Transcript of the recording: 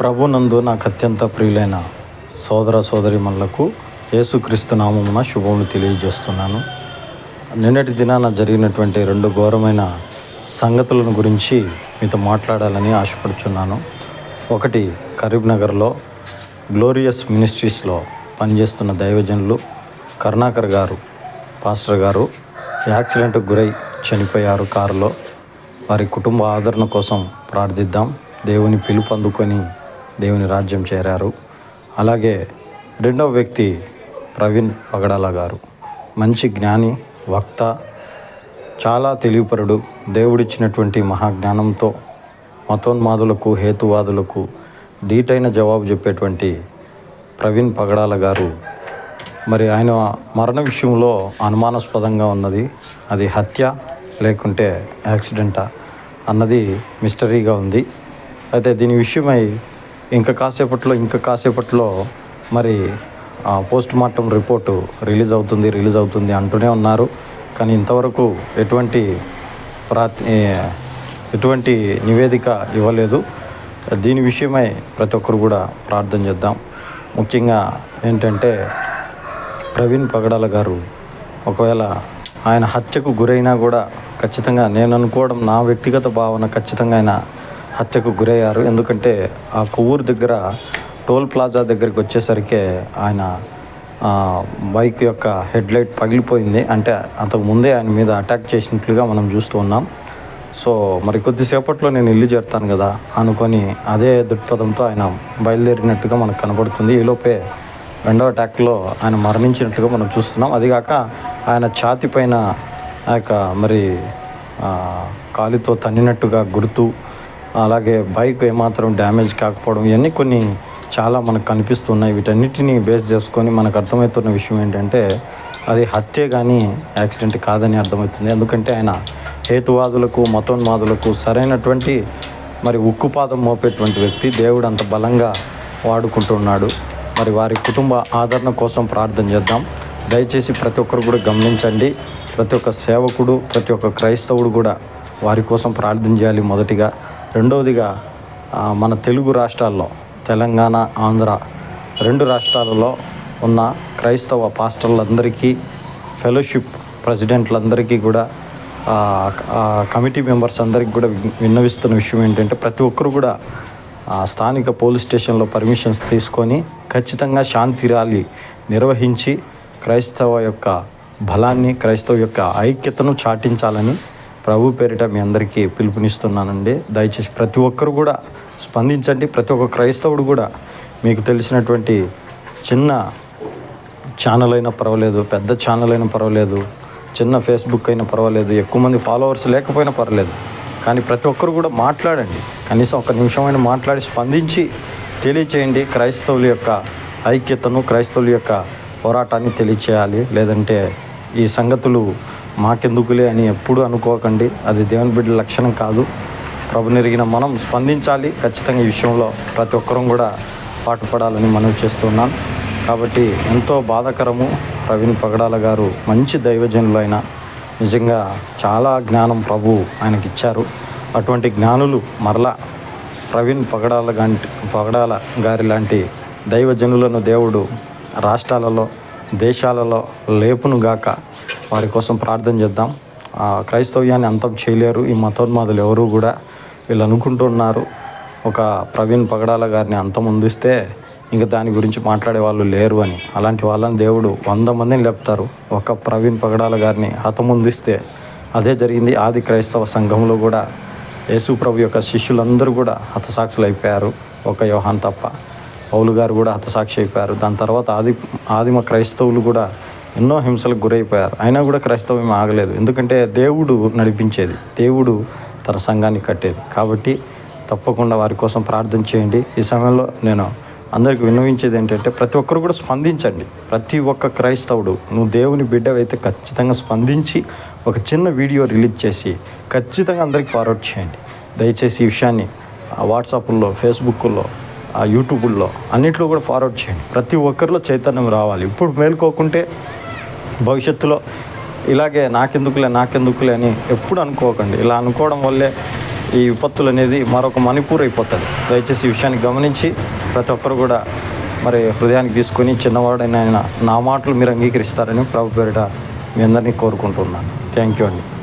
ప్రభునందు నాకు అత్యంత ప్రియులైన సోదర సోదరిమణులకు యేసుక్రీస్తు నామమున శుభములు తెలియజేస్తున్నాను. నిన్నటి దినాన జరిగినటువంటి రెండు ఘోరమైన సంగతులను గురించి మీతో మాట్లాడాలని ఆశపడుచున్నాను. ఒకటి కరీంనగర్లో గ్లోరియస్ మినిస్ట్రీస్లో పనిచేస్తున్న దైవజనులు కరుణాకర్ గారు పాస్టర్ గారు యాక్సిడెంట్ గురై చనిపోయారు కారులో. వారి కుటుంబ ఆదరణ కోసం ప్రార్థిద్దాం. దేవుని పిలుపు అందుకొని దేవుని రాజ్యం చేరారు. అలాగే రెండవ వ్యక్తి ప్రవీణ్ పగడాల గారు. మంచి జ్ఞాని వక్త చాలా తెలివిపరుడు. దేవుడిచ్చినటువంటి మహాజ్ఞానంతో మతోన్మాదులకు హేతువాదులకు ధీటైన జవాబు చెప్పేటువంటి ప్రవీణ్ పగడాల గారు. మరి ఆయన మరణ విషయంలో అనుమానాస్పదంగా ఉన్నది. అది హత్య లేకుంటే యాక్సిడెంటా అన్నది మిస్టరీగా ఉంది. అయితే దీని విషయమై ఇంకా కాసేపట్లో ఇంకా కాసేపట్లో మరి పోస్ట్ మార్టం రిపోర్టు రిలీజ్ అవుతుంది రిలీజ్ అవుతుంది అంటూనే ఉన్నారు. కానీ ఇంతవరకు ఎటువంటి ప్రా ఎటువంటి నివేదిక ఇవ్వలేదు. దీని విషయమై ప్రతి ఒక్కరు కూడా ప్రార్థన చేద్దాం. ముఖ్యంగా ఏంటంటే ప్రవీణ్ పగడాల గారు ఒకవేళ ఆయన హత్యకు గురైనా కూడా ఖచ్చితంగా నేను అనుకోవడం నా వ్యక్తిగత భావన ఖచ్చితంగా ఆయన హత్యకు గురయ్యారు. ఎందుకంటే ఆ కొవ్వూరు దగ్గర టోల్ ప్లాజా దగ్గరికి వచ్చేసరికి ఆయన బైక్ యొక్క హెడ్ లైట్ పగిలిపోయింది. అంటే అంతకు ముందే ఆయన మీద అటాక్ చేసినట్లుగా మనం చూస్తూ ఉన్నాం. సో మరి కొద్దిసేపట్లో నేను ఇల్లు చేరుతాను కదా అనుకొని అదే దృక్పథంతో ఆయన బయలుదేరినట్టుగా మనకు కనబడుతుంది. ఈలోపే రెండవ అటాక్లో ఆయన మరణించినట్టుగా మనం చూస్తున్నాం. అదిగాక ఆయన ఛాతి పైన ఆ యొక్క మరి కాలితో తన్నినట్టుగా గుర్తు అలాగే బైక్ ఏమాత్రం డ్యామేజ్ కాకపోవడం ఇవన్నీ కొన్ని చాలా మనకు కనిపిస్తున్నాయి. వీటన్నిటిని బేస్ చేసుకొని మనకు అర్థమవుతున్న విషయం ఏంటంటే అది హత్య కానీ యాక్సిడెంట్ కాదని అర్థమవుతుంది. ఎందుకంటే ఆయన హేతువాదులకు మతోన్మాదులకు సరైనటువంటి మరి ఉక్కుపాదం మోపేటువంటి వ్యక్తి. దేవుడు అంత బలంగా వాడుకుంటున్నాడు. మరి వారి కుటుంబ ఆదరణ కోసం ప్రార్థన చేద్దాం. దయచేసి ప్రతి ఒక్కరు కూడా గమనించండి. ప్రతి ఒక్క సేవకుడు ప్రతి ఒక్క క్రైస్తవుడు కూడా వారి కోసం ప్రార్థన చేయాలి మొదటిగా. రెండవదిగా మన తెలుగు రాష్ట్రాల్లో తెలంగాణ ఆంధ్ర రెండు రాష్ట్రాలలో ఉన్న క్రైస్తవ పాస్టర్లందరికీ ఫెలోషిప్ ప్రెసిడెంట్లందరికీ కూడా కమిటీ మెంబర్స్ అందరికీ కూడా విన్నవిస్తున్న విషయం ఏంటంటే ప్రతి ఒక్కరు కూడా స్థానిక పోలీస్ స్టేషన్లో పర్మిషన్స్ తీసుకొని ఖచ్చితంగా శాంతి ర్యాలీ నిర్వహించి క్రైస్తవ యొక్క బలాన్ని క్రైస్తవ యొక్క ఐక్యతను చాటించాలని ప్రభు పేరిట మీ అందరికీ పిలుపునిస్తున్నానండి. దయచేసి ప్రతి ఒక్కరు కూడా స్పందించండి. ప్రతి ఒక్క క్రైస్తవుడు కూడా మీకు తెలిసినటువంటి చిన్న ఛానల్ అయినా పర్వాలేదు పెద్ద ఛానల్ అయినా పర్వాలేదు చిన్న ఫేస్బుక్ అయినా పర్వాలేదు ఎక్కువ మంది ఫాలోవర్స్ లేకపోయినా పర్వాలేదు. కానీ ప్రతి ఒక్కరు కూడా మాట్లాడండి. కనీసం ఒక నిమిషమైనా మాట్లాడి స్పందించి తెలియచేయండి. క్రైస్తవుల యొక్క ఐక్యతను క్రైస్తవుల యొక్క పోరాటాన్ని తెలియచేయాలి. లేదంటే ఈ సంగతులు మాకెందుకులే అని ఎప్పుడూ అనుకోకండి. అది దేవుని బిడ్డ లక్షణం కాదు. ప్రభు నెరిగిన మనం స్పందించాలి. ఖచ్చితంగా ఈ విషయంలో ప్రతి ఒక్కరం కూడా పాటుపడాలని మనం చేస్తున్నాను కాబట్టి ఎంతో బాధాకరము ప్రవీణ్ పగడాల గారు మంచి దైవజనులు ఆయన నిజంగా చాలా జ్ఞానం ప్రభు ఆయనకి ఇచ్చారు అటువంటి జ్ఞానులు మరలా ప్రవీణ్ పగడాల గంటి పగడాల గారి లాంటి దైవజనులను దేవుడు రాష్ట్రాలలో దేశాలలో లేపును గాక వారి కోసం ప్రార్థన చేద్దాం. ఆ క్రైస్తవ్యాన్ని అంతం చేయలేరు. ఈ మతోన్మాదులు ఎవరు కూడా వీళ్ళు అనుకుంటున్నారు ఒక ప్రవీణ్ పగడాల గారిని అంతం అందిస్తే ఇంకా దాని గురించి మాట్లాడే వాళ్ళు లేరు అని. అలాంటి వాళ్ళని దేవుడు వంద మందిని లేపుతారు. ఒక ప్రవీణ్ పగడాల గారిని హతముందిస్తే అదే జరిగింది. ఆది క్రైస్తవ సంఘంలో కూడా యేసు ప్రభు యొక్క శిష్యులందరూ కూడా హతసాక్షులు అయిపోయారు ఒక యోహాన్ తప్ప. పౌలు గారు కూడా హతసాక్షి అయిపోయారు. దాని తర్వాత ఆది ఆదిమ క్రైస్తవులు కూడా ఎన్నో హింసలకు గురైపోయారు. అయినా కూడా క్రైస్తవం ఆగలేదు. ఎందుకంటే దేవుడు నడిపించేది. దేవుడు తన సంఘాన్ని కట్టేది. కాబట్టి తప్పకుండా వారి కోసం ప్రార్థన చేయండి. ఈ సమయంలో నేను అందరికి విన్నవించేది ఏంటంటే ప్రతి ఒక్కరు కూడా స్పందించండి. ప్రతి ఒక్క క్రైస్తవుడు నువ్వు దేవుని బిడ్డవైతే ఖచ్చితంగా స్పందించి ఒక చిన్న వీడియో రిలీజ్ చేసి ఖచ్చితంగా అందరికి ఫార్వర్డ్ చేయండి. దయచేసి ఈ విషయాన్ని వాట్సాప్లో ఫేస్బుక్లో ఆ యూట్యూబ్లో అన్నింటిలో కూడా ఫార్వర్డ్ చేయండి. ప్రతి ఒక్కరిలో చైతన్యం రావాలి. ఇప్పుడు మేల్కోకుంటే భవిష్యత్తులో ఇలాగే నాకెందుకులే నాకెందుకులే అని ఎప్పుడు అనుకోకండి. ఇలా అనుకోవడం వల్లే ఈ విపత్తులు అనేది మరొక మణిపూర్ అయిపోతుంది దయచేసి ఈ విషయాన్ని గమనించి ప్రతి ఒక్కరు కూడా మరి హృదయానికి తీసుకొని చిన్నవాడైన ఆయన నా మాటలు మీరు అంగీకరిస్తారని ప్రభు పేరిట మీ అందరినీ కోరుకుంటున్నాను. థ్యాంక్ యూ అండి.